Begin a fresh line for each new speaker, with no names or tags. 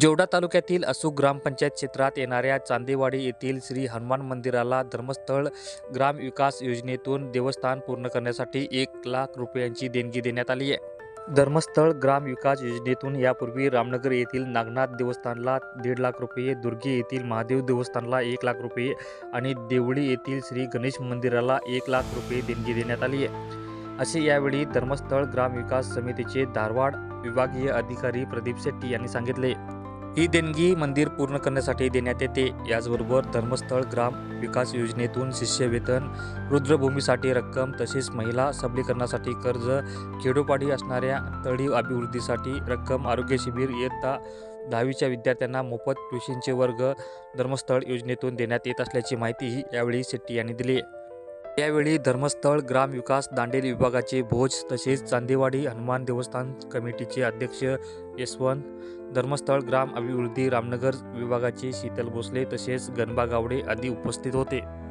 जेवडा तालुक्यातील असुक ग्रामपंचायत क्षेत्रात येणाऱ्या चांदेवाडी येथील श्री हनुमान मंदिराला धर्मस्थळ ग्राम विकास योजनेतून देवस्थान पूर्ण करण्यासाठी एक लाख रुपयांची देणगी देण्यात आली आहे. धर्मस्थळ ग्राम विकास योजनेतून यापूर्वी रामनगर येथील नागनाथ देवस्थानला दीड लाख रुपये दुर्गे येथील महादेव देवस्थानला एक लाख रुपये आणि देवळी येथील श्री गणेश मंदिराला एक लाख रुपये देणगी देण्यात आली आहे. असे यावेळी धर्मस्थळ ग्राम विकास समितीचे धारवाड विभागीय अधिकारी प्रदीप शेट्टी यांनी सांगितले. ही देणगी मंदिर पूर्ण करण्यासाठी देण्यात येते. याचबरोबर धर्मस्थळ ग्राम विकास योजनेतून शिष्यवेतन रुद्रभूमीसाठी रक्कम तसेच महिला सबलीकरणासाठी कर्ज खेडोपाडी असणाऱ्या तळी अभिवृद्धीसाठी रक्कम आरोग्य शिबिर इयत्ता दहावीच्या विद्यार्थ्यांना मोफत ट्युशनचे वर्ग धर्मस्थळ योजनेतून देण्यात येत असल्याची माहितीही यावेळी शेट्टी यांनी दिली. यावेळी धर्मस्थळ ग्राम विकास दांडेली विभागाचे भोज तसेच चांदेवाडी हनुमान देवस्थान कमिटीचे अध्यक्ष यशवंत धर्मस्थळ ग्राम अभिवृद्धी रामनगर विभागाचे शीतल भोसले तसेच गणबा गावडे आदी उपस्थित होते.